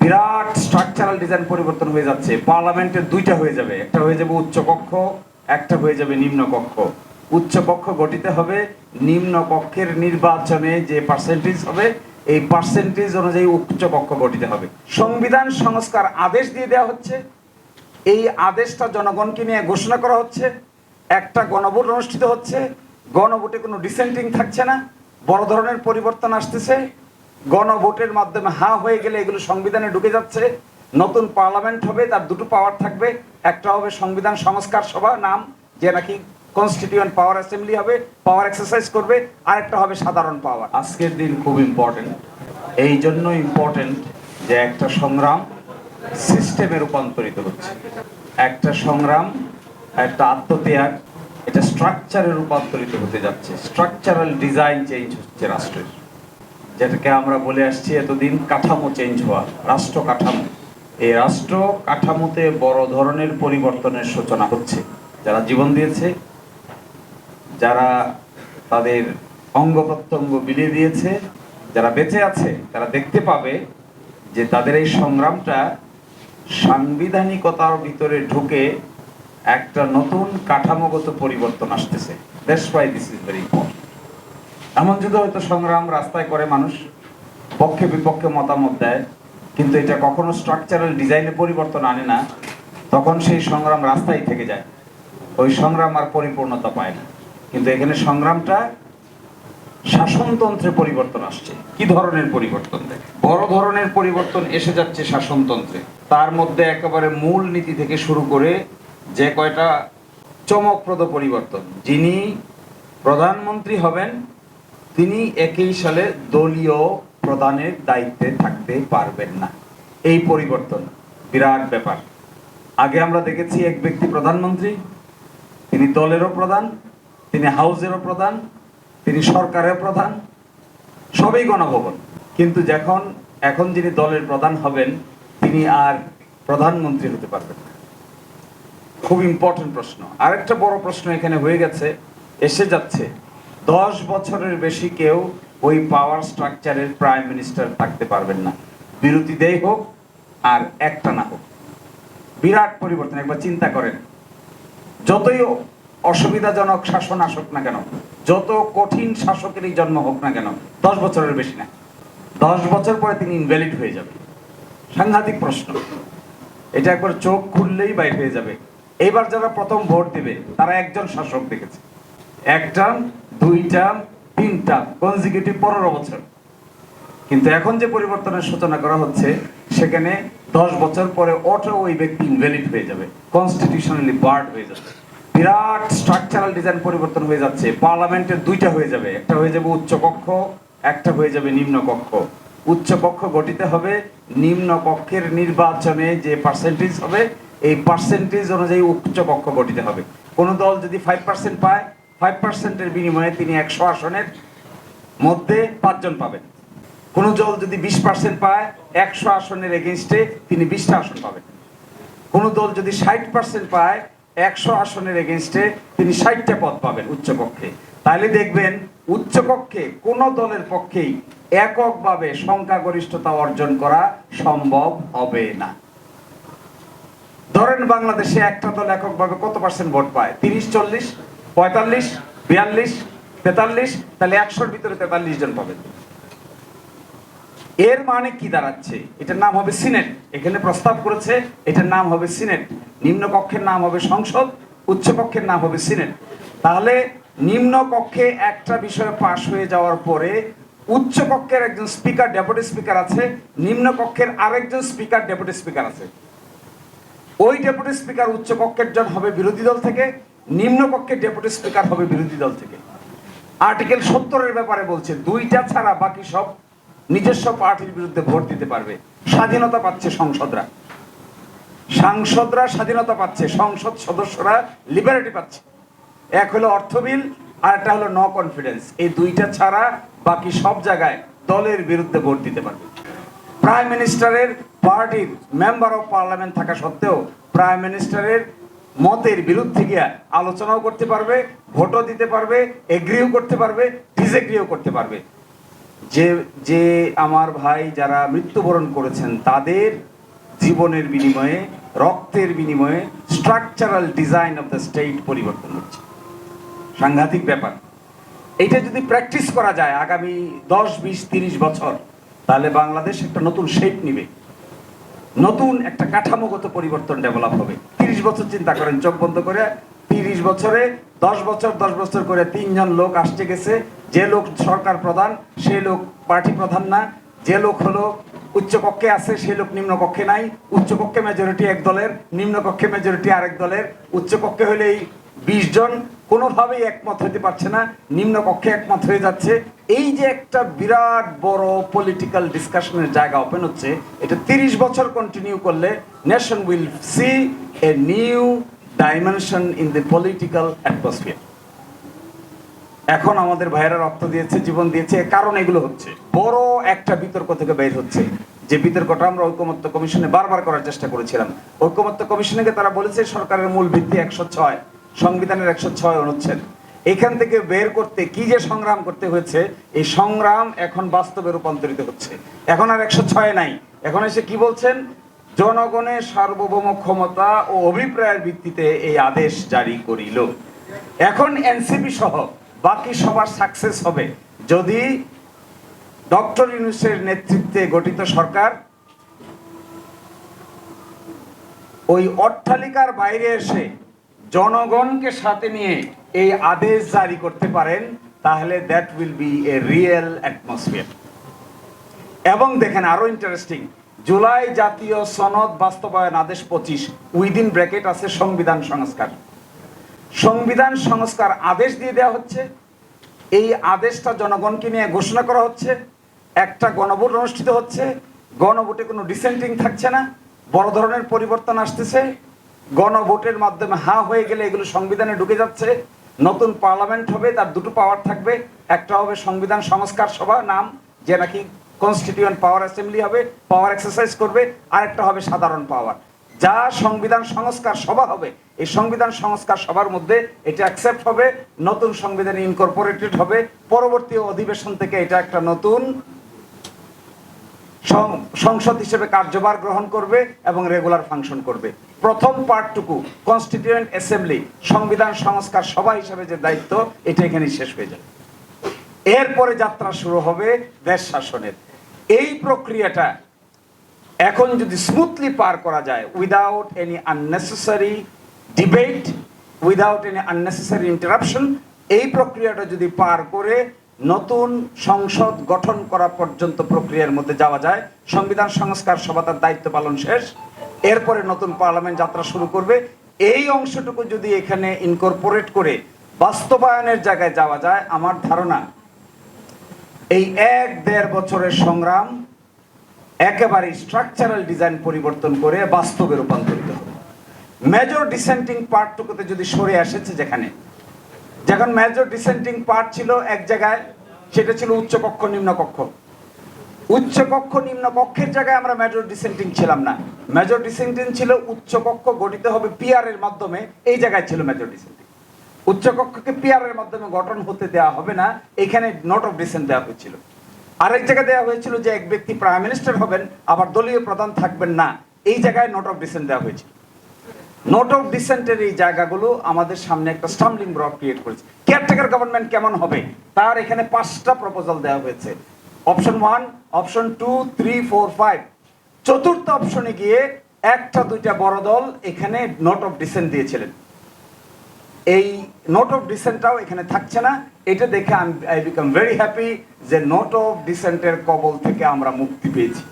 বিরাট structural design পরিবর্তন হয়ে যাচ্ছে। পার্লামেন্টের দুইটা হয়ে যাবে। একটা হয়ে যাবে উচ্চ কক্ষ, একটা হয়ে যাবে নিম্ন কক্ষ। উচ্চ কক্ষ গঠিত হবে নিম্ন কক্ষের নির্বাচনে যে পার্সেন্টেজ হবে, এই পার্সেন্টেজ অনুযায়ী উচ্চ কক্ষ গঠিত হবে। সংবিধান সংস্কার আদেশ দিয়ে দেওয়া হচ্ছে। এই আদেশটা জনগণকে নিয়ে ঘোষণা করা হচ্ছে। একটা গণভোট অনুষ্ঠিত হচ্ছে। গণভোটে কোনো ডিসেন্টিং থাকছে না। বড় ধরনের পরিবর্তন আসতেছে। গণভোটের মাধ্যমে হা হয়ে গেলে এগুলো সংবিধানে ঢুকে যাচ্ছে। নতুন পার্লামেন্ট হবে, তার দুটো পাওয়ার থাকবে। একটা হবে সংবিধান সংস্কার সভা, নাম, যে নাকি কনস্টিটিউয়েন্ট পাওয়ার অ্যাসেম্বলি হবে পাওয়ার এক্সারসাইজ করবে আর একটা হবে সাধারণ পাওয়ার আজকের দিন খুব ইম্পর্টেন্ট এই জন্য ইম্পর্টেন্ট যে একটা সংগ্রাম সিস্টেমে রূপান্তরিত হচ্ছে। একটা সংগ্রাম, একটা আত্মত্যাগ, এটা স্ট্রাকচারে রূপান্তরিত হতে যাচ্ছে। স্ট্রাকচারাল ডিজাইন চেঞ্জ হচ্ছে রাষ্ট্রের। যেটাকে আমরা বলে আসছি এতদিন কাঠামো চেঞ্জ হওয়া, রাষ্ট্র কাঠামো। এই রাষ্ট্র কাঠামোতে বড় ধরনের পরিবর্তনের সূচনা হচ্ছে। যারা জীবন দিয়েছে, যারা তাদের অঙ্গ প্রত্যঙ্গ বিলিয়ে দিয়েছে, যারা বেঁচে আছে, তারা দেখতে পাবে যে তাদের এই সংগ্রামটা সাংবিধানিকতার ভিতরে ঢুকে একটা নতুন কাঠামোগত পরিবর্তন আসতেছে। That's why this is very important এমন যুগে হয়তো সংগ্রাম রাস্তায় করে মানুষ, পক্ষে বিপক্ষে মতামত দেয়, কিন্তু এটা কখনো স্ট্রাকচারাল ডিজাইনে পরিবর্তন আনে না, তখন সেই সংগ্রাম রাস্তায় থেকে যায়। ওই সংগ্রাম আর পরিপূর্ণতা পায় না। কিন্তু এখানে সংগ্রামটা শাসনতন্ত্রে পরিবর্তন আসছে। কি ধরনের পরিবর্তন দেখে? বড় ধরনের পরিবর্তন এসে যাচ্ছে শাসনতন্ত্রে। তার মধ্যে একেবারে মূল নীতি থেকে শুরু করে যে কয়টা চমকপ্রদ পরিবর্তন। যিনি প্রধানমন্ত্রী হবেন তিনি একই সালে দলীয় প্রধানের দায়িত্বে থাকতে পারবেন না। এই পরিবর্তন বিরাট ব্যাপার। আগে আমরা দেখেছি এক ব্যক্তি প্রধানমন্ত্রী, তিনি দলেরও প্রধান, তিনি হাউসেরও প্রধান, তিনি সরকারের প্রধান, সবই গণভবন। কিন্তু যখন, এখন যিনি দলের প্রধান হবেন, তিনি আর প্রধানমন্ত্রী হতে পারবেন না। খুব ইম্পর্টেন্ট প্রশ্ন। আরেকটা বড় প্রশ্ন এখানে হয়ে গেছে, এসে যাচ্ছে। দশ বছরের বেশি কেউ ওই পাওয়ার স্ট্রাকচারের প্রাইম মিনিস্টার থাকতে পারবেন না। বিরোধীদেই হোক, আর একটা না হোক। বিরাট পরিবর্তন, একবার চিন্তা করেন। যতই অসুবিধাজনক শাসন আসুক না কেন, যত কঠিন শাসকেরই জন্ম হোক না কেন, দশ বছরের বেশি না। দশ বছর পরে তিনি ইনভ্যালিড হয়ে যাবে সাংঘাতিক প্রশ্ন। এটা একবার চোখ খুললেই বাইর হয়ে যাবে। এবার যারা প্রথম ভোট দেবে, তারা একজন শাসক দেখেছে। এক দুই টার্ম তিন টার্ম কনজিকিউটিভ পনেরো বছর। কিন্তু এখন যে পরিবর্তনের সূচনা করা হচ্ছে, সেখানে দশ বছর পরে অটো ওই ব্যক্তি ইনভ্যালিড হয়ে যাবে কনস্টিটিউশনালি বার্ড হয়ে যাবে। বিরাট স্ট্রাকচারাল ডিজাইন পরিবর্তন হয়ে যাচ্ছে, পার্লামেন্টের দুইটা হয়ে যাবে, একটা হয়ে যাবে উচ্চ কক্ষ, একটা হয়ে যাবে নিম্ন কক্ষ। উচ্চ কক্ষ গঠিত হবে নিম্ন কক্ষের নির্বাচনে যে পার্সেন্টেজ হবে, এই পার্সেন্টেজ অনুযায়ী উচ্চ কক্ষ গঠিত হবে। কোন দল যদি ফাইভ পার্সেন্ট পায় ফাইভ পার্সেন্টের বিনিময়ে তিনি একশো আসনের মধ্যে পাঁচজন পাবেন। কোন দল যদি বিশ পার্সেন্ট পায়, একশো আসনের এগেনস্টে তিনি বিশটা আসন পাবেন। কোন দল যদি ষাট পার্সেন্ট পায়, একশো আসনের এগেনস্টে তিনি ষাটটা পদ পাবেন উচ্চকক্ষে। তাহলে দেখবেন উচ্চপক্ষে কোন দলের পক্ষেই এককভাবে সংখ্যাগরিষ্ঠতা অর্জন করা সম্ভব হবে না। ধরেন বাংলাদেশে একটা দল এককভাবে কত পার্সেন্ট ভোট পায়? তিরিশ, চল্লিশ? পঁয়তাল্লিশ, বিয়াল্লিশ, তেতাল্লিশ, তাহলে একশোর ভিতরে তেতাল্লিশ জন পাবেন। এর মানে কি দাঁড়াচ্ছে? এটার নাম হবে সিনেট। এখানে প্রস্তাব করেছে, এটার নাম হবে সিনেট। নিম্ন কক্ষের নাম হবে সংসদ, উচ্চ কক্ষের নাম হবে সিনেট। তাহলে নিম্ন কক্ষে একটা বিষয় পাশ হয়ে যাওয়ার পরে উচ্চ কক্ষের একজন স্পিকার, ডেপুটি স্পিকার আছে, নিম্ন কক্ষের আরেকজন স্পিকার, ডেপুটি স্পিকার আছে। ওই ডেপুটি স্পিকার উচ্চ কক্ষের জন হবে বিরোধী দল থেকে নিম্ন কক্ষের ডেপুটি স্পিকার হবে বিরোধী দল থেকে। আর্টিকেল সত্তরের ব্যাপারে বলছে, দুইটা ছাড়া বাকি সব নিজস্ব পার্টির বিরুদ্ধে ভোট দিতে পারবে। স্বাধীনতা পাচ্ছে সংসদরা। সাংসদরা স্বাধীনতা পাচ্ছে, সংসদ সদস্যরা লিবারেটি পাচ্ছে। এক হলো অর্থ বিল, আর একটা হলো ন কনফিডেন্স এই দুইটা ছাড়া বাকি সব জায়গায় দলের বিরুদ্ধে ভোট দিতে পারবে। প্রাইম মিনিস্টারের পার্টির মেম্বার অফ পার্লামেন্ট থাকা সত্ত্বেও প্রাইম মিনিস্টারের মতের বিরুদ্ধে গিয়ে আলোচনাও করতে পারবে, ভোটও দিতে পারবে এগ্রিও করতে পারবে ডিসএগ্রিও করতে পারবে। যে যে আমার ভাই যারা মৃত্যুবরণ করেছেন, তাদের জীবনের বিনিময়ে, রক্তের বিনিময়ে structural design of the state পরিবর্তন হচ্ছে। সাংঘাতিক ব্যাপার। এটা যদি প্র্যাকটিস করা যায় আগামী দশ, বিশ, তিরিশ বছর, তাহলে বাংলাদেশ একটা নতুন শেপ নিবে। নতুন একটা কাঠামোগত পরিবর্তন ডেভেলপ হবে। তিরিশ বছর চিন্তা করেন, চোখ বন্ধ করে তিরিশ বছরে, দশ বছর দশ বছর করে তিনজন লোক আসতে গেছে। যে লোক সরকার প্রধান, সে লোক পার্টি প্রধান না। যে লোক হলো উচ্চকক্ষে আছে, সে লোক নিম্নকক্ষে নাই। উচ্চকক্ষে মেজরিটি এক দলের নিম্নকক্ষে মেজরিটি আরেক দলের। উচ্চকক্ষে হলেই বিশ জন কোনোভাবেই একমত হতে পারছে না নিম্নকক্ষে একমত হয়ে যাচ্ছে। এই যে একটা বিরাট বড় পলিটিক্যাল ডিসকাশনের জায়গা ওপেন হচ্ছে, এটা তিরিশ বছর কন্টিনিউ করলে nation will see a new dimension in the political atmosphere এখন আমাদের ভাইয়েরা রক্ত দিয়েছে, জীবন দিয়েছে কারণ এগুলো হচ্ছে। বড় একটা বিতর্ক থেকে বের হচ্ছে। যে বিতর্কটা আমরা ঐকমত্য কমিশনে বারবার করার চেষ্টা করেছিলাম। ঐকমত্য কমিশনকে তারা বলেছে, সরকারের মূল ভিত্তি একশো ছয়। সংবিধানের একশো ছয় অনুচ্ছেদ। এখান থেকে বের করতে কি যে সংগ্রাম করতে হয়েছে, এই সংগ্রাম এখন বাস্তবে রূপান্তরিত হচ্ছে। এখন আর একশো ছয় নাই। এখন এসে কি বলছেন? জনগণের সার্বভৌম ক্ষমতা ও অভিপ্রায়ের ভিত্তিতে এই আদেশ জারি করিল। এখন এনসিপি সহ বাকি সবার সাকসেস হবে যদি ডক্টর ইউনুসের নেতৃত্বে গঠিত সরকার ওই অট্টালিকার বাইরে এসে জনগণকে সাথে নিয়ে এই আদেশ জারি করতে পারেন, তাহলে that will be a real atmosphere এবং দেখেন আরও ইন্টারেস্টিং জুলাই জাতীয় সনদ বাস্তবায়ন আদেশ পঁচিশ উইদিন ব্র্যাকেট আছে সংবিধান সংস্কার। সংবিধান সংস্কার আদেশ দিয়ে দেওয়া হচ্ছে, এই আদেশটা জনগণকে নিয়ে ঘোষণা করা হচ্ছে, একটা গণভোট অনুষ্ঠিত হচ্ছে, গণভোটে কোনো ডিসেন্টিং থাকছে না, বড় ধরনের পরিবর্তন আসতেছে গণভোটের মাধ্যমে হা হয়ে গেলে এগুলো সংবিধানে ঢুকে যাচ্ছে। নতুন পার্লামেন্ট হবে, তার দুটো পাওয়ার থাকবে। একটা হবে সংবিধান সংস্কার সভা, নাম যে নাকি কনস্টিটিউয়েন্ট পাওয়ার অ্যাসেম্বলি হবে পাওয়ার এক্সারসাইজ করবে। আর একটা হবে সাধারণ পাওয়ার যা সংবিধান সংস্কার সভা হবে, এই সংবিধান সংস্কার সভার মধ্যে এটা অ্যাকসেপ্ট হবে, নতুন সংবিধানে ইনকর্পোরেটেড হবে, পরবর্তী অধিবেশন থেকে এটা একটা নতুন সংসদ হিসেবে কার্যভার গ্রহণ করবে এবং রেগুলার ফাংশন করবে। প্রথম পার্টটুকু কনস্টিটিউয়েন্ট অ্যাসেম্বলি সংবিধান সংস্কার সভা হিসেবে যে দায়িত্ব, এটা এখানে শেষ হয়ে যাবে। এরপরে যাত্রা শুরু হবে দেশ শাসনের। এই প্রক্রিয়াটা এখন যদি স্মুথলি পার করা যায় without any unnecessary debate without any unnecessary interruption এই প্রক্রিয়াটা যদি পার করে নতুন সংসদ গঠন করা পর্যন্ত প্রক্রিয়ার মধ্যে যাওয়া যায়। সংবিধান সংস্কার সভা তার দায়িত্ব পালন শেষ। এরপরে নতুন পার্লামেন্ট যাত্রা শুরু করবে। এই অংশটুকু যদি এখানে ইনকর্পোরেট করে বাস্তবায়নের জায়গায় যাওয়া যায়, আমার ধারণা এই এক দেড় বছরের সংগ্রাম একেবারে স্ট্রাকচারাল ডিজাইন পরিবর্তন করে বাস্তবে রূপান্তরিত হবে। মেজর ডিসেন্টিং পার্টটুকুতে যদি সরে এসেছে যেখানে যখন মেজর ডিসেন্টিং পার্ট ছিল এক জায়গায়, সেটা ছিল উচ্চকক্ষ নিম্নকক্ষ উচ্চকক্ষ নিম্নকক্ষের জায়গায় আমরা মেজর ডিসেন্টিং ছিলাম না। মেজর ডিসেন্টিং ছিল উচ্চকক্ষ গঠিত হবে পিআর এর মাধ্যমে, এই জায়গায় ছিল মেজর ডিসেন্টিং উচ্চকক্ষকে পিআর এর মাধ্যমে গঠন হতে দেওয়া হবে না, এখানে নোট অফ ডিসেন্ট দেওয়া হয়েছিল। আরেক জায়গায় দেওয়া হয়েছিল যে এক ব্যক্তি প্রাইম মিনিস্টার হবেন, আবার দলীয় প্রধান থাকবেন না, এই জায়গায় নোট অফ ডিসেন্ট দেওয়া হয়েছিল। নোট অফ ডিসেন্টের এই জায়গাগুলো আমাদের সামনে একটা স্টাম্বলিং ব্লক ক্রিয়েট করেছে। কেয়ারটেকার গভর্নমেন্ট কেমন হবে? তার এখানে পাঁচটা প্রপোজাল দেওয়া হয়েছে। Option one option two three four five চতুর্থ অপশনে গিয়ে একটা, দুইটা বড় দল এখানে নোট অফ ডিসেন্ট দিয়েছিলেন। এই নোট অফ ডিসেন্টটাও এখানে থাকছে না। এটা দেখে আই বিকাম ভেরি হ্যাপি যে নোট অফ ডিসেন্টের কবল থেকে আমরা মুক্তি পেয়েছি।